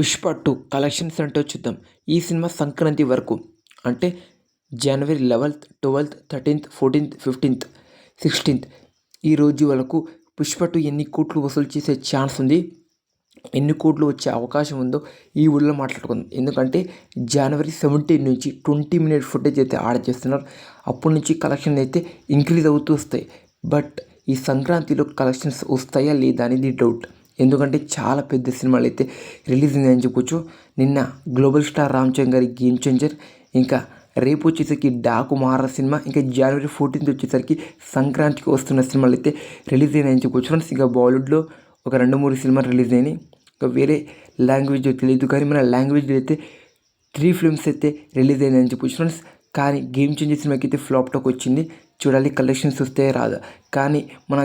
Pushpa two collections అంటే చూద్దాం. ఈ సినిమా సంక్రాంతి వరకు. అంటే జనవరి eleventh twelfth thirteenth fourteenth fifteenth sixteenth. ఈ రోజు వరకు పుష్ప టూ ఎన్ని కోట్లు వసూలు చేసే ఛాన్స్ ఉంది? ఎన్ని కోట్లు వచ్చే అవకాశం ఉందో ఈ ఊళ్ళో మాట్లాడుకుందాం. ఎందుకంటే జనవరి సెవెంటీన్ నుంచి ట్వంటీ మినిట్ ఫుటేజ్ అయితే ఆర్డర్ చేస్తున్నారు. అప్పటి నుంచి కలెక్షన్ అయితే ఇంక్రీజ్ అవుతూ వస్తాయి. బట్ ఈ సంక్రాంతిలో కలెక్షన్స్ వస్తాయా లేదా అనేది డౌట్. ఎందుకంటే చాలా పెద్ద సినిమాలు అయితే రిలీజ్ అయిందని చెప్పొచ్చు. నిన్న గ్లోబల్ స్టార్ రామ్ చరణ్ గారి గేమ్ చేంజర్ ఇంకా రేపు వచ్చేసరికి డాకు మార సినిమా ఇంకా జనవరి ఫోర్టీన్త్ వచ్చేసరికి సంక్రాంతికి వస్తున్న సినిమాలు అయితే రిలీజ్ అయినాయని చెప్పొచ్చు ఫ్రెండ్స్. ఇంకా బాలీవుడ్లో ఒక రెండు మూడు సినిమాలు రిలీజ్ అయినాయి. ఇంకా వేరే లాంగ్వేజ్ తెలియదు కానీ మన లాంగ్వేజ్లో అయితే త్రీ ఫిల్మ్స్ అయితే రిలీజ్ అయినాయని చెప్పొచ్చు ఫ్రెండ్స్. కానీ గేమ్ చేంజర్ సినిమాకి అయితే ఫ్లాప్ టాక్ వచ్చింది. చూడాలి కలెక్షన్స్ వస్తే రాదా? కానీ మన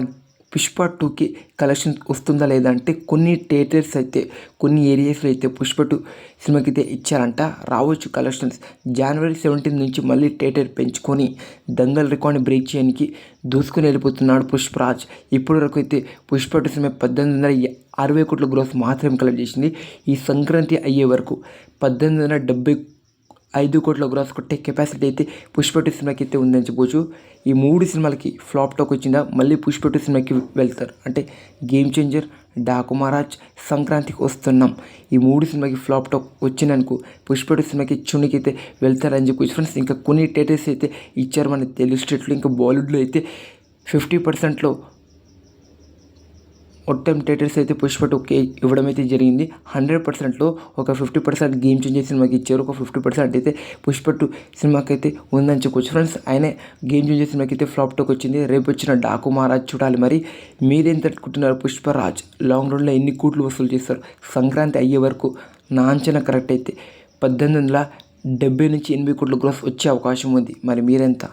పుష్ప టూకి కలెక్షన్ వస్తుందా లేదా అంటే కొన్ని థియేటర్స్ అయితే కొన్ని ఏరియాస్లో అయితే పుష్ప టూ సినిమాకి అయితే ఇచ్చారంట. రావచ్చు కలెక్షన్స్. జనవరి సెవెంటీన్ నుంచి మళ్ళీ థియేటర్ పెంచుకొని దంగల్ రికార్డ్ని బ్రేక్ చేయడానికి దూసుకుని వెళ్ళిపోతున్నాడు పుష్పరాజ్. ఇప్పటి వరకు అయితే పుష్ప టూ సినిమా పద్దెనిమిది వందల అరవై కోట్ల గ్రోస్ మాత్రమే కలెక్ట్ చేసింది. ఈ సంక్రాంతి అయ్యే వరకు పద్దెనిమిది వందల డెబ్బై ఐదు కోట్ల గ్రాస్ కొట్టే కెపాసిటీ అయితే పుష్ప టూ సినిమాకి అయితే ఉందని చెప్పవచ్చు ఈ మూడు సినిమాలకి ఫ్లాప్ టాక్ వచ్చిందా? మళ్ళీ పుష్ప టూ సినిమాకి వెళ్తారు. అంటే గేమ్ చేంజర్ డాకు మహారాజ్ సంక్రాంతికి వస్తున్నాం. ఈ మూడు సినిమాకి ఫ్లాప్ టాక్ వచ్చినందుకు పుష్పటి సినిమాకి చునికి అయితే వెళ్తారని చెప్పి ఫ్రెండ్స్ ఇంకా కొన్ని టేటర్స్ అయితే ఇచ్చారు మన తెలుగు స్టేట్లో. ఇంకా బాలీవుడ్లో అయితే ఫిఫ్టీ పర్సెంట్లో మొత్తం థియేటర్స్ అయితే పుష్ప టూకి ఇవ్వడం అయితే జరిగింది. హండ్రెడ్ పర్సెంట్లో ఒక ఫిఫ్టీ పర్సెంట్ గేమ్ చేంజర్ సినిమాకి ఇచ్చారు. ఒక ఫిఫ్టీ పర్సెంట్ అయితే పుష్ప టూ సినిమాకి అయితే ఉందని చెప్పొచ్చు. ఫ్రెండ్స్ ఆయనే గేమ్ చేంజర్ సినిమాకి అయితే ఫ్లాప్ టాక్ వచ్చింది. రేపు వచ్చిన డాకు మహారాజ్ చూడాలి మరి. మీరేం తట్టుకుంటున్నారు పుష్పరాజ్? లాంగ్ రన్లో ఎన్ని కోట్లు వసూలు చేస్తారు? సంక్రాంతి అయ్యే వరకు నా అంచనా కరెక్ట్ అయితే పద్దెనిమిది వందల డెబ్బై నుంచి ఎనభై కోట్ల గ్రోస్ వచ్చే అవకాశం ఉంది. మరి మీరెంత?